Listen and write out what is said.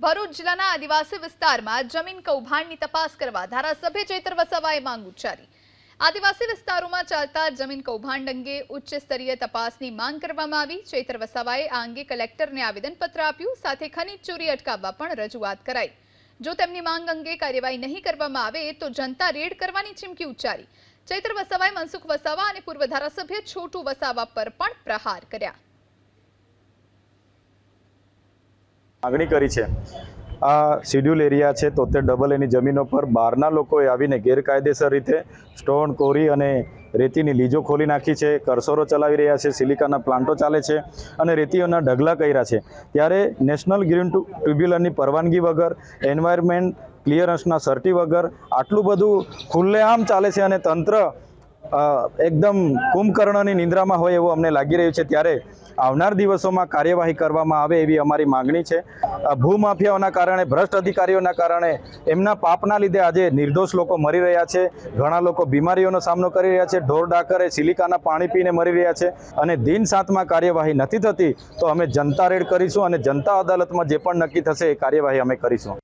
ભરૂચ જિલ્લાના આદિવાસી વિસ્તારમાં જમીન કૌભાંડની તપાસ કરવા ધારાસભ્ય ચૈતર વસાવાએ માંગ ઉચ્ચારી. આદિવાસી વિસ્તારોમાં ચાલતા જમીન કૌભાંડ અંગે ઉચ્ચ સ્તરીય તપાસની માંગ કરવામાં આવી. ચૈતર વસાવાએ આ અંગે કલેક્ટરને આવેદનપત્ર આપ્યું, સાથે ખનીજ ચોરી અટકાવવા પણ રજૂઆત કરાઈ. જો તેમની માંગ અંગે કાર્યવાહી નહીં કરવામાં આવે, તો જનતા રેડ કરવાની ચીમકી ઉચ્ચારી. ચૈતર વસાવાએ મનસુખ વસાવા અને પૂર્વ ધારાસભ્ય છોટુ વસાવા પર પણ પ્રહાર કર્યા. માગણી કરી છે. આ શિડ્યુલ એરિયા છે તોતેર ડબલ એની જમીનો પર બહારના લોકોએ આવીને ગેરકાયદેસર રીતે સ્ટોન કોરી અને રેતીની લીજો ખોલી નાખી છે, કરસોરો ચલાવી રહ્યા છે, સિલિકાના પ્લાન્ટો ચાલે છે અને રેતીઓના ઢગલા કર્યા છે. ત્યારે નેશનલ ગ્રીન ટ્રિબ્યુનલની પરવાનગી વગર, એન્વાયરમેન્ટ ક્લિયરન્સના સર્ટી વગર આટલું બધું ખુલ્લેઆમ ચાલે છે અને તંત્ર એકદમ કુંભકર્ણની નિંદ્રામાં હોય એવું અમને લાગી રહ્યું છે. ત્યારે આવનાર દિવસોમાં કાર્યવાહી કરવામાં આવે એવી અમારી માંગણી છે. ભૂમાફિયાઓના કારણે, ભ્રષ્ટ અધિકારીઓના કારણે એમના પાપના લીધે આજે નિર્દોષ લોકો મરી રહ્યા છે. ઘણા લોકો બીમારીઓનો સામનો કરી રહ્યા છે. ઢોર ડાકરે, સિલિકાના પાણી પીને મરી રહ્યા છે. અને દિન સાતમાં કાર્યવાહી નથી થતી, તો અમે જનતા રેડ કરીશું અને જનતા અદાલતમાં જે પણ નક્કી થશે એ કાર્યવાહી અમે કરીશું.